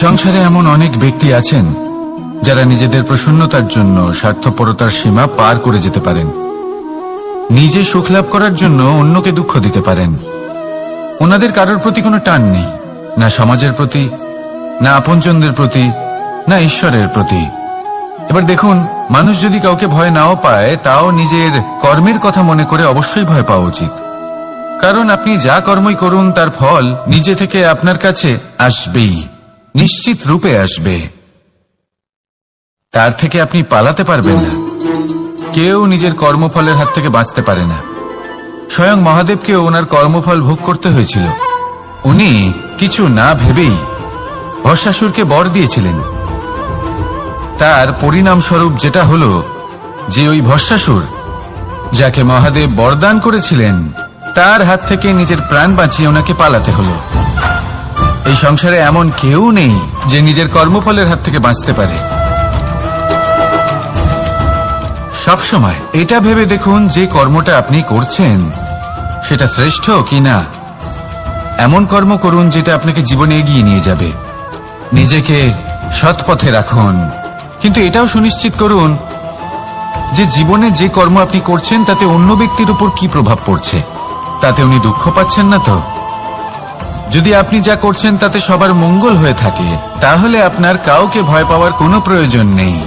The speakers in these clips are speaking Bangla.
সংসারে এমন অনেক ব্যক্তি আছেন, যারা নিজেদের প্রসন্নতার জন্য স্বার্থপরতার সীমা পার করে যেতে পারেন। নিজে সুখ লাভ করার জন্য অন্যকে দুঃখ দিতে পারেন। ওনাদের কারোর প্রতি কোনো টান নেই, না সমাজের প্রতি, না আপনজনদের প্রতি, না ঈশ্বরের প্রতি। এবার দেখুন, মানুষ যদি কাউকে ভয় নাও পায়, তাও নিজের কর্মের কথা মনে করে অবশ্যই ভয় পাওয়া উচিত। কারণ আপনি যা কর্মই করুন, তার ফল নিজে থেকে আপনার কাছে আসবেই। নিশ্চিত রূপে আসবে। তার থেকে আপনি পালাতে পারবেন না। কেউ নিজের কর্মফলের হাত থেকে বাঁচতে পারে না। স্বয়ং মহাদেবকেও ওনার কর্মফল ভোগ করতে হয়েছিল। উনি কিছু না ভেবেই ভস্মাসুরকে বর দিয়েছিলেন। তার পরিণামস্বরূপ যেটা হলো যে ওই ভস্মাসুর যাকে মহাদেব বরদান করেছিলেন, তার হাত থেকে নিজের প্রাণ বাঁচিয়ে ওনাকে পালাতে হলো। এই সংসারে এমন কেউ নেই যে নিজের কর্মফলের হাত থেকে বাঁচতে পারে। সবসময় এটা ভেবে দেখুন যে কর্মটা আপনি করছেন, সেটা শ্রেষ্ঠ কি না। এমন কর্ম করুন যেটা আপনাকে জীবনে এগিয়ে নিয়ে যাবে। নিজেকে সৎ পথে রাখুন। কিন্তু এটাও সুনিশ্চিত করুন যে জীবনে যে কর্ম আপনি করছেন, তাতে অন্য ব্যক্তির উপর কি প্রভাব পড়ছে? তাতে উনি দুঃখ পাচ্ছেন না তো? যদি আপনি যা করছেন তাতে সবার মঙ্গল হয়ে থাকে, তাহলে আপনার কাউকে ভয় পাওয়ার কোনো প্রয়োজন নেই।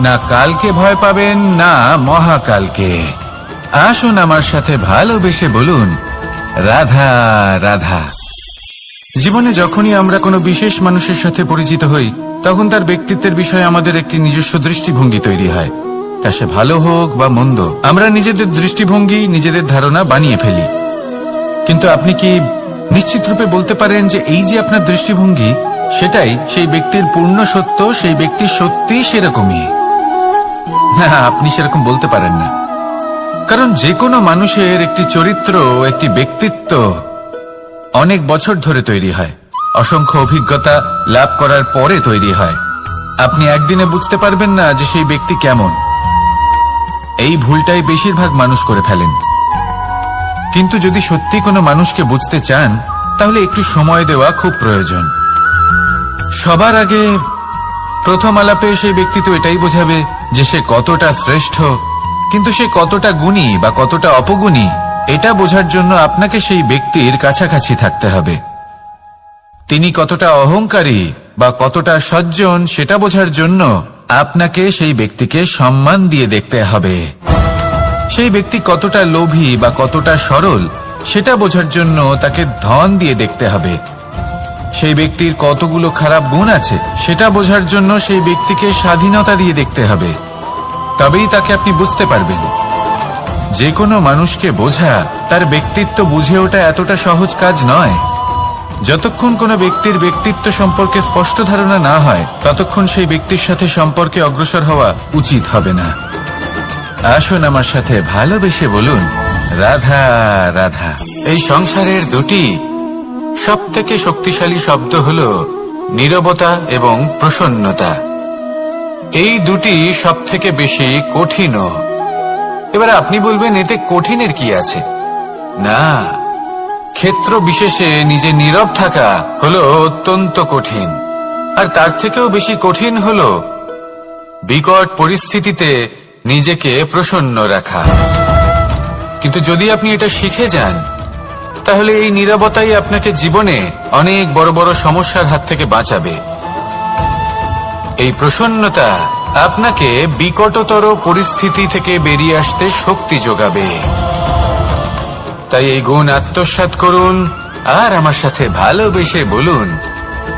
না কালকে ভয় পাবেন, না মহাকালকে। আসুন আমার সাথে ভালোবেসে বলুন, রাধা রাধা। জীবনে যখনই আমরা কোনো বিশেষ মানুষের সাথে পরিচিত হই, তখন তার ব্যক্তিত্বের বিষয়ে আমাদের একটি নিজস্ব দৃষ্টিভঙ্গি তৈরি হয়। তা সে ভালো হোক বা মন্দ, আমরা নিজেদের দৃষ্টিভঙ্গি, নিজেদের ধারণা বানিয়ে ফেলি। কিন্তু আপনি কি নিশ্চিত রূপে বলতে পারেন যে এই যে আপনার দৃষ্টিভঙ্গি, সেটাই সেই ব্যক্তির পূর্ণ সত্য, সেই ব্যক্তি সত্যি সেরকমই। আপনি সেরকম বলতে পারেন না। কারণ যে কোনো মানুষের একটি চরিত্র, একটি ব্যক্তিত্ব অনেক বছর ধরে তৈরি হয়। অসংখ্য অভিজ্ঞতা লাভ করার পরে তৈরি হয়। আপনি একদিনে বুঝতে পারবেন না যে সেই ব্যক্তি কেমন। এই ভুলটাই বেশিরভাগ মানুষ করে ফেলেন। কিন্তু যদি সত্যি কোনো মানুষকে বুঝতে চান, তাহলে একটু সময় দেওয়া খুব প্রয়োজন। সবার আগে প্রথম আলাপে সেই ব্যক্তি তো এটাই বোঝাবে যে সে কতটা শ্রেষ্ঠ, কিন্তু সে কতটা গুণী বা কতটা অপগুণী, এটা বোঝার জন্য আপনাকে সেই ব্যক্তির কাছাকাছি থাকতে হবে। তিনি কতটা অহংকারী বা কতটা সজ্জন, সেটা বোঝার জন্য আপনাকে সেই ব্যক্তিকে সম্মান দিয়ে দেখতে হবে। সেই ব্যক্তি কতটা লোভী বা কতটা সরল, সেটা বোঝার জন্য তাকে ধন দিয়ে দেখতে হবে। সেই ব্যক্তির কতগুলো খারাপ গুণ আছে, সেটা বোঝার জন্য সেই ব্যক্তিকে স্বাধীনতা দিয়ে দেখতে হবে। তবেই তাকে আপনি বুঝতে পারবেন। যে কোনো মানুষকে বোঝা তার ব্যক্তিত্ব বুঝে ওটা এতটা সহজ কাজ নয়। যতক্ষণ কোনো ব্যক্তির ব্যক্তিত্ব সম্পর্কে স্পষ্ট ধারণা না হয়, ততক্ষণ সেই ব্যক্তির সাথে সম্পর্কে অগ্রসর হওয়া উচিত হবে না। আসুন আমার সাথে ভালোবেসে বলুন, রাধা রাধা। এই সংসারের দুটি সব থেকে শক্তিশালী শব্দ হল নীরবতা এবং প্রসন্নতা। এই দুটি সব থেকে বেশি কঠিনও এবার আপনি বলবেন, এতে কঠিনের কি আছে? না, ক্ষেত্র বিশেষে নিজে নীরব থাকা হলো অত্যন্ত কঠিন। আর তার থেকেও বেশি কঠিন হলো বিকট পরিস্থিতিতে নিজেকে প্রসন্ন রাখা। কিন্তু যদি আপনি এটা শিখে যান, তাহলে এই নীরবতাই আপনাকে জীবনে অনেক বড় বড় সমস্যার হাত থেকে বাঁচাবে। এই প্রসন্নতা আপনাকে বিকটতর পরিস্থিতি থেকে বেরিয়ে আসতে শক্তি যোগাবে। তাই এই গুণ আত্মসাৎ করুন, আর আমার সাথে ভালোবেসে বলুন,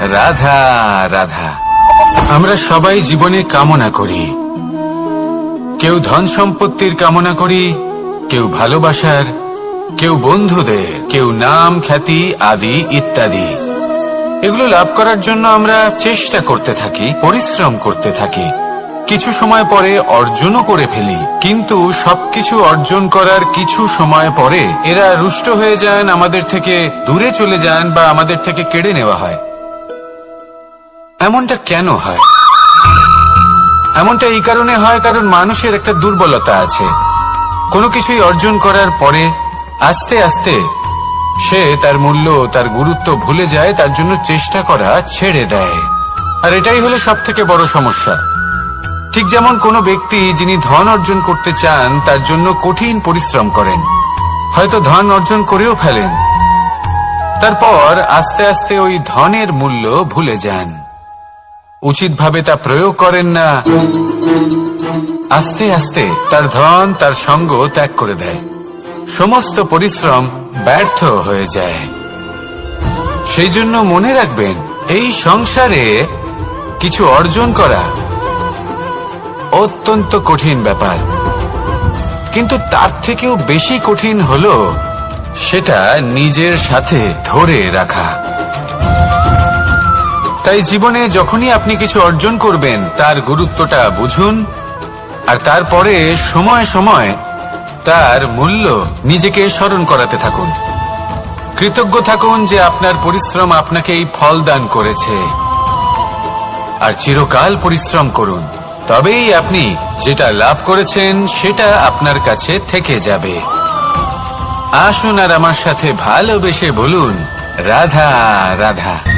রাধা রাধা। আমরা সবাই জীবনে কামনা করি। কেউ ধন সম্পত্তির কামনা করি, কেউ ভালোবাসার, কেউ বন্ধুদের, কেউ নাম, খ্যাতি, আদি ইত্যাদি। এগুলো লাভ করার জন্য আমরা চেষ্টা করতে থাকি, পরিশ্রম করতে থাকি। কিছু সময় পরে অর্জনও করে ফেলি, কিন্তু সবকিছু অর্জন করার কিছু সময় পরে এরা রুষ্ট হয়ে যান, আমাদের থেকে দূরে চলে যান বা আমাদের থেকে কেড়ে নেওয়া হয়। এমনটা কেন হয়? এমনটা এই কারণে হয় কারণ মানুষের একটা দুর্বলতা আছে। কোনো কিছুই অর্জন করার পরে আস্তে আস্তে সে তার মূল্য, তার গুরুত্ব ভুলে যায়, তার জন্য চেষ্টা করা ছেড়ে দেয়। আর এটাই হলো সব থেকে বড় সমস্যা। ঠিক যেমন কোনো ব্যক্তি যিনি ধন অর্জন করতে চান, তার জন্য কঠিন পরিশ্রম করেন। হয়তো ধন অর্জন করেও ফেলেন। তারপর আস্তে আস্তে ওই ধনের মূল্য ভুলে যান। উচিতভাবে তা প্রয়োগ করেন না। আস্তে আস্তে তার ধন, তার সঙ্গ ত্যাগ করে দেয়। সমস্ত পরিশ্রম ব্যর্থ হয়ে যায়। সেই জন্য মনে রাখবেন, এই সংসারে কিছু অর্জন করা অত্যন্ত কঠিন ব্যাপার। কিন্তু তার থেকেও বেশি কঠিন হলো সেটা নিজের সাথে ধরে রাখা। তাই জীবনে যখনই আপনি কিছু অর্জন করবেন, তার গুরুত্বটা বুঝুন, আর তারপরে সময় সময় তার মূল্য নিজেকে স্মরণ করাতে থাকুন। কৃতজ্ঞ থাকুন যে আপনার পরিশ্রম আপনাকে এই ফল দান করেছে। আর চিরকাল পরিশ্রম করুন, তবেই আপনি যেটা লাভ করেছেন, সেটা আপনার কাছে থেকে যাবে। আসুন আর আমার সাথে ভালোবেসে বলুন, রাধা রাধা।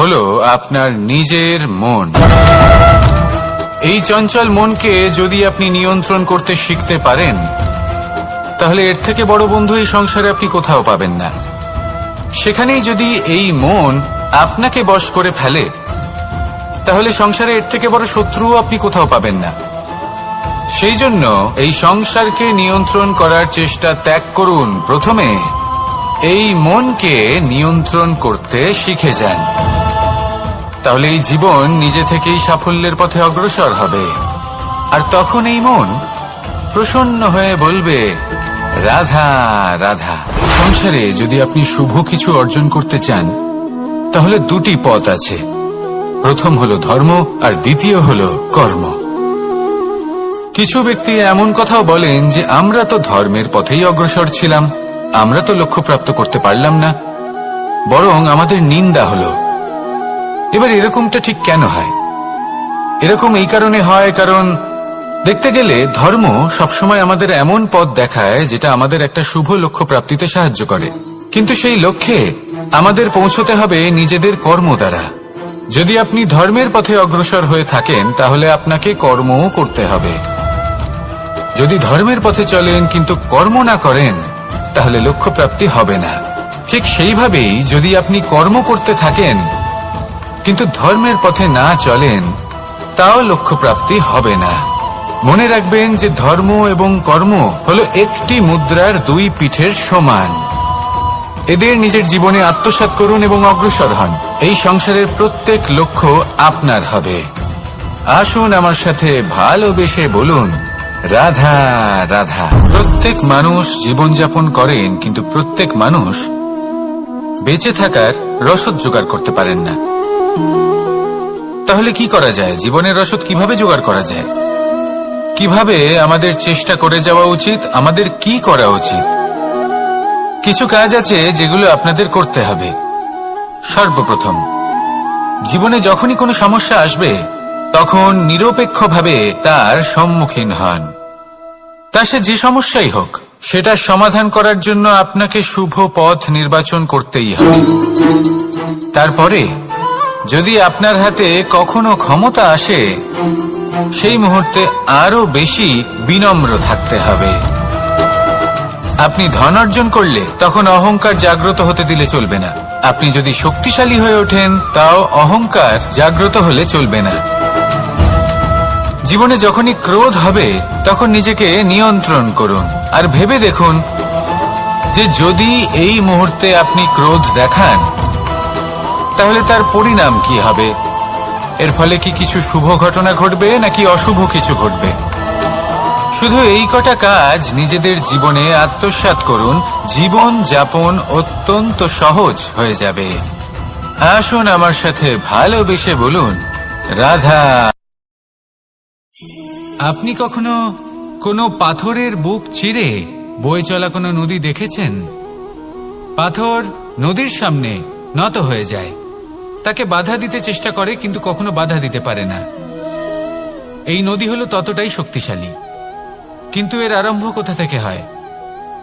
হলো আপনার নিজের মন। এই চঞ্চল মনকে যদি আপনি নিয়ন্ত্রণ করতে শিখতে পারেন, তাহলে এর থেকে বড় বন্ধু এই সংসারে আপনি কোথাও পাবেন না। সেখানেই যদি এই মন আপনাকে বশ করে ফেলে, তাহলে সংসারে এর থেকে বড় শত্রুও আপনি কোথাও পাবেন না। সেই জন্য এই সংসারকে নিয়ন্ত্রণ করার চেষ্টা ত্যাগ করুন। প্রথমে এই মনকে নিয়ন্ত্রণ করতে শিখে যান। তাহলে এই জীবন নিজে থেকেই সাফল্যের পথে অগ্রসর হবে। আর তখন এই মন প্রসন্ন হয়ে বলবে, রাধা রাধা। সংসারে যদি আপনি শুভ কিছু অর্জন করতে চান, তাহলে দুটি পথ আছে। প্রথম হলো ধর্ম, আর দ্বিতীয় হলো কর্ম। কিছু ব্যক্তি এমন কথাও বলেন যে, আমরা তো ধর্মের পথেই অগ্রসর ছিলাম। আমরা তো লক্ষ্য প্রাপ্ত করতে পারলাম না। বরং আমাদের নিন্দা হলো। এবার এরকমটা ঠিক কেন হয়? এরকম এই কারণে হয় কারণ দেখতে গেলে ধর্ম সবসময় আমাদের এমন পথ দেখায় যেটা আমাদের একটা শুভ লক্ষ্য প্রাপ্তিতে সাহায্য করে। কিন্তু সেই লক্ষ্যে আমাদের পৌঁছতে হবে নিজেদের কর্ম দ্বারা। যদি আপনি ধর্মের পথে অগ্রসর হয়ে থাকেন, তাহলে আপনাকে কর্মও করতে হবে। যদি ধর্মের পথে চলেন, কিন্তু কর্ম না করেন, তাহলে লক্ষ্য প্রাপ্তি হবে না। ঠিক সেইভাবেই যদি আপনি কর্ম করতে থাকেন কিন্তু ধর্মের পথে না চলেন, তাও লক্ষ্য প্রাপ্তি হবে না। মনে রাখবেন যে ধর্ম এবং কর্ম হলো একটি মুদ্রার দুই পিঠের সমান। এদের নিজের জীবনে আত্মসাৎ করুন এবং অগ্রসর হন। এই সংসারের প্রত্যেক লক্ষ্য আপনার হবে। আসুন আমার সাথে ভালোবেসে বলুন, রাধা রাধা। প্রত্যেক মানুষ জীবনযাপন করেন, কিন্তু প্রত্যেক মানুষ বেঁচে থাকার রসদ জোগাড় করতে পারেন না। তাহলে কি করা যায়? জীবনের রসদ কীভাবে জোগাড় করা যায়? কীভাবে আমাদের চেষ্টা করে যাওয়া উচিত? আমাদের কি করা উচিত? কিছু কাজ আছে যেগুলো আপনাদের করতে হবে। সর্বপ্রথম, জীবনে যখনই কোনো সমস্যা আসবে, তখন নিরপেক্ষভাবে তার সম্মুখীন হন। তা সে যে সমস্যাই হোক, সেটা সমাধান করার জন্য আপনাকে শুভ পথ নির্বাচন করতেই হবে। তারপরে যদি আপনার হাতে কখনো ক্ষমতা আসে, সেই মুহূর্তে আরও বেশি বিনম্র থাকতে হবে। আপনি ধন অর্জন করলে তখন অহংকার জাগ্রত হতে দিলে চলবে না। আপনি যদি শক্তিশালী হয়ে ওঠেন, তাও অহংকার জাগ্রত হলে চলবে না। জীবনে যখনই ক্রোধ হবে, তখন নিজেকে নিয়ন্ত্রণ করুন। আর ভেবে দেখুন যে যদি এই মুহূর্তে আপনি ক্রোধ দেখান তাহলে তার পরিণাম কি হবে? এর ফলে কি কিছু শুভ ঘটনা ঘটবে, নাকি অশুভ কিছু ঘটবে? শুধু এই কটা কাজ নিজেদের জীবনে আত্মসাৎ করুন। জীবন যাপন অত্যন্ত সহজ হয়ে যাবে। আসুন আমার সাথে ভালোবেসে বলুন, রাধা। আপনি কখনো কোনো পাথরের বুক চিরে বয়ে চলা কোনো নদী দেখেছেন? পাথর নদীর সামনে নত হয়ে যায়। তাকে বাধা দিতে চেষ্টা করে, কিন্তু কখনো বাধা দিতে পারে না। এই নদী হলো ততটাই শক্তিশালী। কিন্তু এর আরম্ভ কোথা থেকে হয়?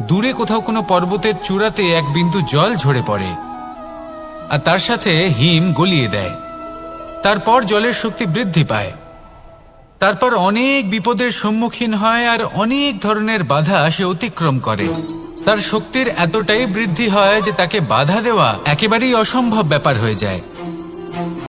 দূরে কোথাও কোনো পর্বতের চূড়াতে এক বিন্দু জল ঝরে পড়ে, আর তার সাথে হিম গলিয়ে দেয়। তারপর জলের শক্তি বৃদ্ধি পায়। তারপর অনেক বিপদের সম্মুখীন হয়, আর অনেক ধরনের বাধা সে অতিক্রম করে। তার শক্তির এতটাই বৃদ্ধি হয় যে তাকে বাধা দেওয়া একেবারেই অসম্ভব ব্যাপার হয়ে যায়।